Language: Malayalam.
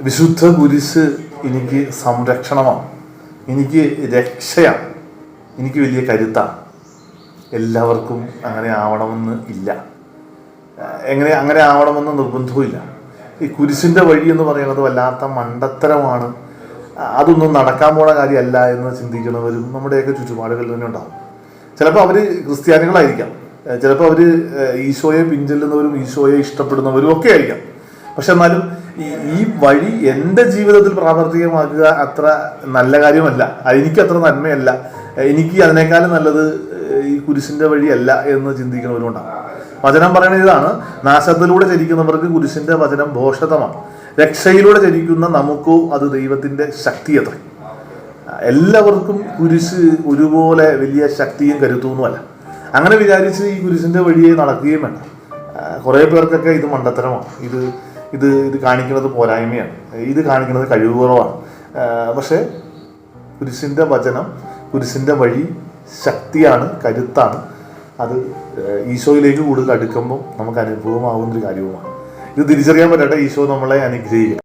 വിശുദ്ധ കുരിശ് എനിക്ക് സംരക്ഷണമാണ്. എനിക്ക് രക്ഷയാണ്. എനിക്ക് വലിയ കരുത്താണ്. എല്ലാവർക്കും അങ്ങനെ ആവണമെന്ന് ഇല്ല. എങ്ങനെ അങ്ങനെ ആവണമെന്ന് നിർബന്ധവുമില്ല ഈ കുരിശിന്റെ വഴി എന്ന് പറയുന്നത് വല്ലാത്ത മണ്ടത്തരമാണ്. അതൊന്നും നടക്കാൻ പോണ കാര്യമല്ല എന്ന് ചിന്തിക്കുന്നവരും നമ്മുടെയൊക്കെ ചുറ്റുപാടുകളിൽ തന്നെ ഉണ്ടാവും. ചിലപ്പോൾ അവർ ക്രിസ്ത്യാനികളായിരിക്കാം. ചിലപ്പോൾ അവർ ഈശോയെ പിഞ്ചെല്ലുന്നവരും ഈശോയെ ഇഷ്ടപ്പെടുന്നവരും ഒക്കെ ആയിരിക്കാം. പക്ഷെ എന്നാലും ഈ വഴി എന്റെ ജീവിതത്തിൽ പ്രാവർത്തികമാക്കുക അത്ര നല്ല കാര്യമല്ല. എനിക്ക് അത്ര നന്മയല്ല. എനിക്ക് അതിനേക്കാളും നല്ലത് ഈ കുരിശിന്റെ വഴിയല്ല എന്ന് ചിന്തിക്കുന്നവരുണ്ടാകും വചനം പറയുന്നത് ഇതാണ് നാശത്തിലൂടെ ചരിക്കുന്നവർക്ക് കുരിശിന്റെ വചനം ഭോഷതമാണ് രക്ഷയിലൂടെ ചരിക്കുന്ന നമുക്കോ അത് ദൈവത്തിന്റെ ശക്തിയത്ര എല്ലാവർക്കും കുരിശ് ഒരുപോലെ വലിയ ശക്തിയും കരുത്തുമൊന്നുമല്ല അങ്ങനെ വിചാരിച്ച് ഈ കുരിശിന്റെ വഴിയെ നടക്കുകയും വേണ്ട. കുറേ പേർക്കൊക്കെ ഇത് മണ്ടത്തരമാണ്. ഇത് ഇത് ഇത് കാണിക്കുന്നത് പോരായ്മയാണ്. ഇത് കാണിക്കുന്നത് കഴിവ് കുറവാണ് പക്ഷേ കുരിശിന്റെ വചനം കുരിശിന്റെ വഴി ശക്തിയാണ് കരുത്താണ്. അത് ഈശോയിലേക്ക് കൂടുതൽ അടുക്കുമ്പോൾ നമുക്ക് അനുഭവമാകുന്നൊരു കാര്യവുമാണ്. ഇത് തിരിച്ചറിയാൻ പറ്റട്ടെ ഈശോ നമ്മളെ അനുഗ്രഹിക്കും